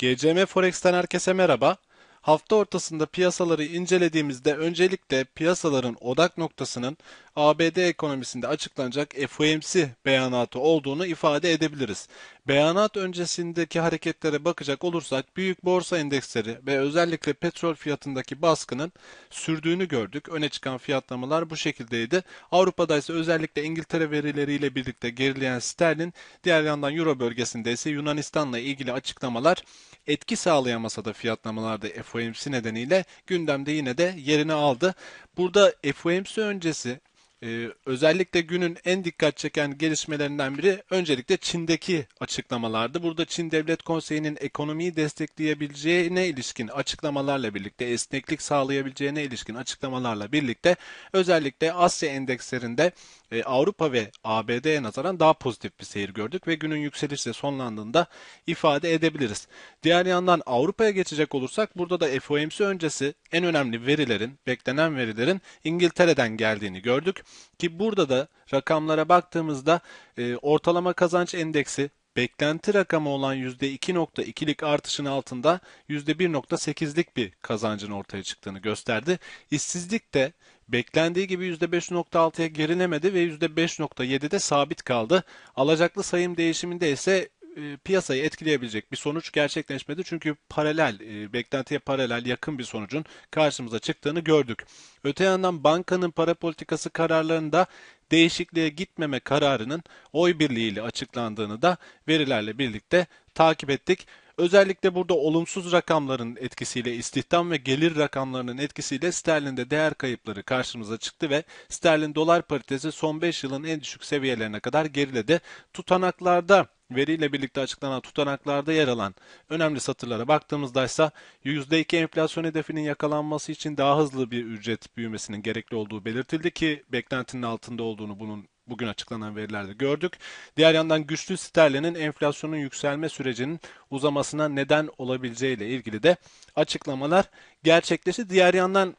GCM Forex'ten herkese merhaba. Hafta ortasında piyasaları incelediğimizde öncelikle piyasaların odak noktasının ABD ekonomisinde açıklanacak FOMC beyanatı olduğunu ifade edebiliriz. Beyanat öncesindeki hareketlere bakacak olursak büyük borsa endeksleri ve özellikle petrol fiyatındaki baskının sürdüğünü gördük. Öne çıkan fiyatlamalar bu şekildeydi. Avrupa'da ise özellikle İngiltere verileriyle birlikte gerileyen sterlin, diğer yandan Euro bölgesinde ise Yunanistan'la ilgili açıklamalar etki sağlayamasa da fiyatlamalarda FOMC nedeniyle gündemde yine de yerini aldı. Burada FOMC öncesi ee, özellikle günün en dikkat çeken gelişmelerinden biri öncelikle Çin'deki açıklamalardı. Burada Çin Devlet Konseyi'nin ekonomiyi destekleyebileceğine ilişkin açıklamalarla birlikte, esneklik sağlayabileceğine ilişkin açıklamalarla birlikte özellikle Asya endekslerinde e, Avrupa ve ABD'ye nazaran daha pozitif bir seyir gördük ve günün yükselişle sonlandığında ifade edebiliriz. Diğer yandan Avrupa'ya geçecek olursak burada da FOMC öncesi en önemli verilerin, beklenen verilerin İngiltere'den geldiğini gördük. Ki burada da rakamlara baktığımızda e, ortalama kazanç endeksi beklenti rakamı olan %2.2'lik artışın altında %1.8'lik bir kazancın ortaya çıktığını gösterdi. İşsizlik de beklendiği gibi %5.6'ya gerilemedi ve %5.7'de sabit kaldı. Alacaklı sayım değişiminde ise e, piyasayı etkileyebilecek bir sonuç gerçekleşmedi. Çünkü paralel, e, beklentiye paralel yakın bir sonucun karşımıza çıktığını gördük. Öte yandan bankanın para politikası kararlarında değişikliğe gitmeme kararının oy birliğiyle açıklandığını da verilerle birlikte takip ettik. Özellikle burada olumsuz rakamların etkisiyle istihdam ve gelir rakamlarının etkisiyle sterlinde değer kayıpları karşımıza çıktı ve sterlin dolar paritesi son 5 yılın en düşük seviyelerine kadar geriledi. Tutanaklarda veriyle birlikte açıklanan tutanaklarda yer alan önemli satırlara baktığımızda ise %2 enflasyon hedefinin yakalanması için daha hızlı bir ücret büyümesinin gerekli olduğu belirtildi ki beklentinin altında olduğunu bunun bugün açıklanan verilerde gördük. Diğer yandan güçlü sterlinin enflasyonun yükselme sürecinin uzamasına neden olabileceğiyle ilgili de açıklamalar gerçekleşti. Diğer yandan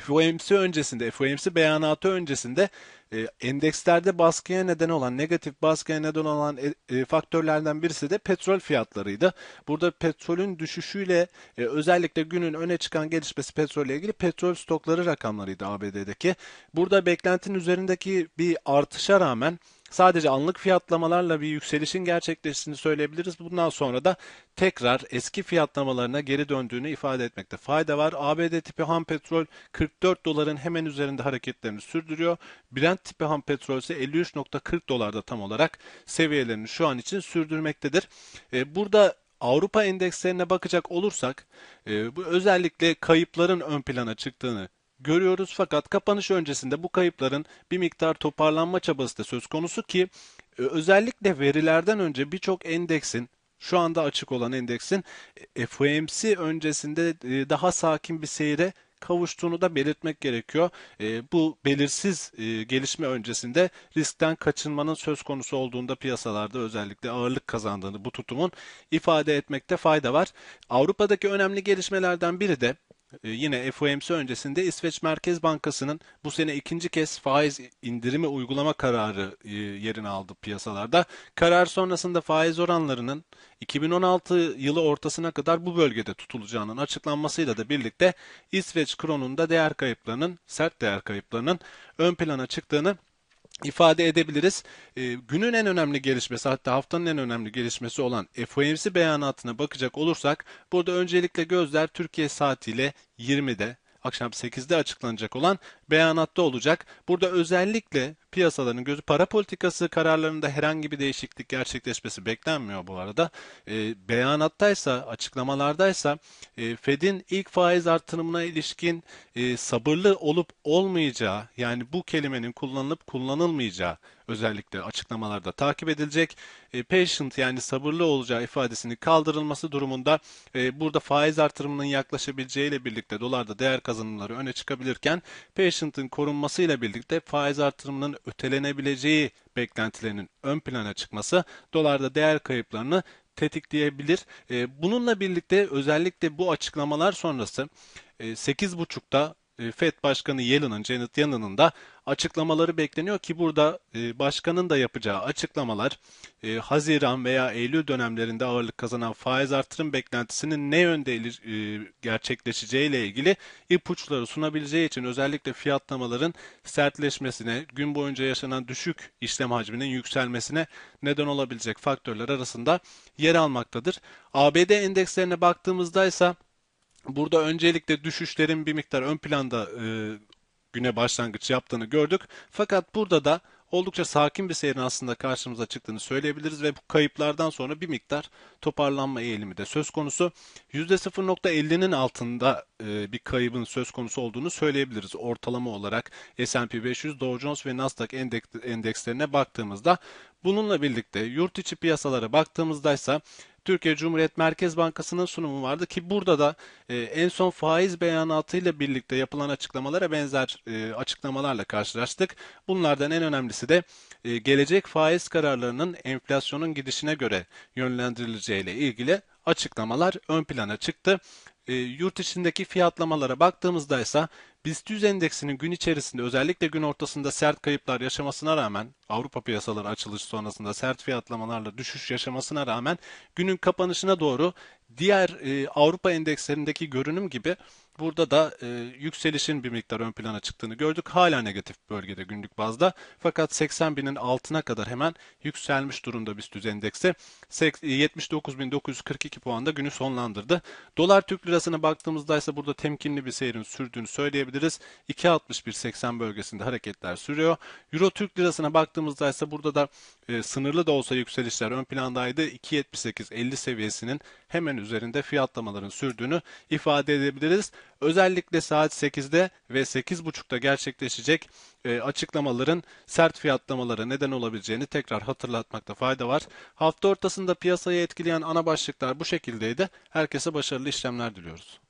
FOMC öncesinde, FOMC beyanatı öncesinde e, endekslerde baskıya neden olan, negatif baskıya neden olan e, e, faktörlerden birisi de petrol fiyatlarıydı. Burada petrolün düşüşüyle e, özellikle günün öne çıkan gelişmesi petrolle ilgili petrol stokları rakamlarıydı ABD'deki. Burada beklentinin üzerindeki bir artışa rağmen sadece anlık fiyatlamalarla bir yükselişin gerçekleştiğini söyleyebiliriz. Bundan sonra da tekrar eski fiyatlamalarına geri döndüğünü ifade etmekte fayda var. ABD tipi ham petrol 44 doların hemen üzerinde hareketlerini sürdürüyor. Brent tipi ham petrol ise 53.40 dolarda tam olarak seviyelerini şu an için sürdürmektedir. E, burada Avrupa endekslerine bakacak olursak e, bu özellikle kayıpların ön plana çıktığını görüyoruz fakat kapanış öncesinde bu kayıpların bir miktar toparlanma çabası da söz konusu ki e, özellikle verilerden önce birçok endeksin şu anda açık olan endeksin e, FOMC öncesinde e, daha sakin bir seyre kavuştuğunu da belirtmek gerekiyor. bu belirsiz gelişme öncesinde riskten kaçınmanın söz konusu olduğunda piyasalarda özellikle ağırlık kazandığını bu tutumun ifade etmekte fayda var. Avrupa'daki önemli gelişmelerden biri de yine FOMC öncesinde İsveç Merkez Bankası'nın bu sene ikinci kez faiz indirimi uygulama kararı e, yerini aldı piyasalarda. Karar sonrasında faiz oranlarının 2016 yılı ortasına kadar bu bölgede tutulacağının açıklanmasıyla da birlikte İsveç kronunda değer kayıplarının, sert değer kayıplarının ön plana çıktığını ifade edebiliriz. E, günün en önemli gelişmesi hatta haftanın en önemli gelişmesi olan FOMC beyanatına bakacak olursak burada öncelikle gözler Türkiye saatiyle 20'de akşam 8'de açıklanacak olan beyanatta olacak. Burada özellikle piyasaların gözü para politikası kararlarında herhangi bir değişiklik gerçekleşmesi beklenmiyor bu arada. E, beyanattaysa, açıklamalardaysa e, Fed'in ilk faiz artırımına ilişkin e, sabırlı olup olmayacağı yani bu kelimenin kullanılıp kullanılmayacağı özellikle açıklamalarda takip edilecek. E, patient yani sabırlı olacağı ifadesini kaldırılması durumunda e, burada faiz artırımının yaklaşabileceğiyle birlikte dolarda değer kazanımları öne çıkabilirken patient'ın korunmasıyla birlikte faiz artırımının ötelenebileceği beklentilerinin ön plana çıkması dolarda değer kayıplarını tetikleyebilir. E, bununla birlikte özellikle bu açıklamalar sonrası 8.30'da e, Fed Başkanı Yellen'ın, Janet Yellen'ın da açıklamaları bekleniyor ki burada e, başkanın da yapacağı açıklamalar e, Haziran veya Eylül dönemlerinde ağırlık kazanan faiz artırım beklentisinin ne yönde e, gerçekleşeceği ile ilgili ipuçları sunabileceği için özellikle fiyatlamaların sertleşmesine, gün boyunca yaşanan düşük işlem hacminin yükselmesine neden olabilecek faktörler arasında yer almaktadır. ABD endekslerine baktığımızda ise Burada öncelikle düşüşlerin bir miktar ön planda e, güne başlangıç yaptığını gördük. Fakat burada da oldukça sakin bir seyrin aslında karşımıza çıktığını söyleyebiliriz ve bu kayıplardan sonra bir miktar toparlanma eğilimi de söz konusu. %0.50'nin altında e, bir kaybın söz konusu olduğunu söyleyebiliriz. Ortalama olarak S&P 500, Dow Jones ve Nasdaq endek- endekslerine baktığımızda bununla birlikte yurt içi piyasalara baktığımızda ise Türkiye Cumhuriyet Merkez Bankası'nın sunumu vardı ki burada da e, en son faiz beyanatıyla birlikte yapılan açıklamalara benzer e, açıklamalarla karşılaştık. Bunlardan en önemlisi de e, gelecek faiz kararlarının enflasyonun gidişine göre yönlendirileceği ile ilgili açıklamalar ön plana çıktı. E, yurt içindeki fiyatlamalara baktığımızda ise BIST 100 endeksinin gün içerisinde özellikle gün ortasında sert kayıplar yaşamasına rağmen Avrupa piyasaları açılış sonrasında sert fiyatlamalarla düşüş yaşamasına rağmen günün kapanışına doğru diğer e, Avrupa endekslerindeki görünüm gibi burada da e, yükselişin bir miktar ön plana çıktığını gördük. Hala negatif bölgede günlük bazda fakat 80 binin altına kadar hemen yükselmiş durumda BIST 100 endeksi. Sek- 79.942 puanda günü sonlandırdı. Dolar Türk lirasına baktığımızda ise burada temkinli bir seyrin sürdüğünü söyleyebiliriz. 2.61.80 bölgesinde hareketler sürüyor. Euro Türk lirasına baktığımızda ise burada da e, sınırlı da olsa yükselişler ön plandaydı. 2.78.50 seviyesinin hemen üzerinde fiyatlamaların sürdüğünü ifade edebiliriz. Özellikle saat 8'de ve 8.30'da gerçekleşecek e, açıklamaların sert fiyatlamalara neden olabileceğini tekrar hatırlatmakta fayda var. Hafta ortasında piyasayı etkileyen ana başlıklar bu şekildeydi. Herkese başarılı işlemler diliyoruz.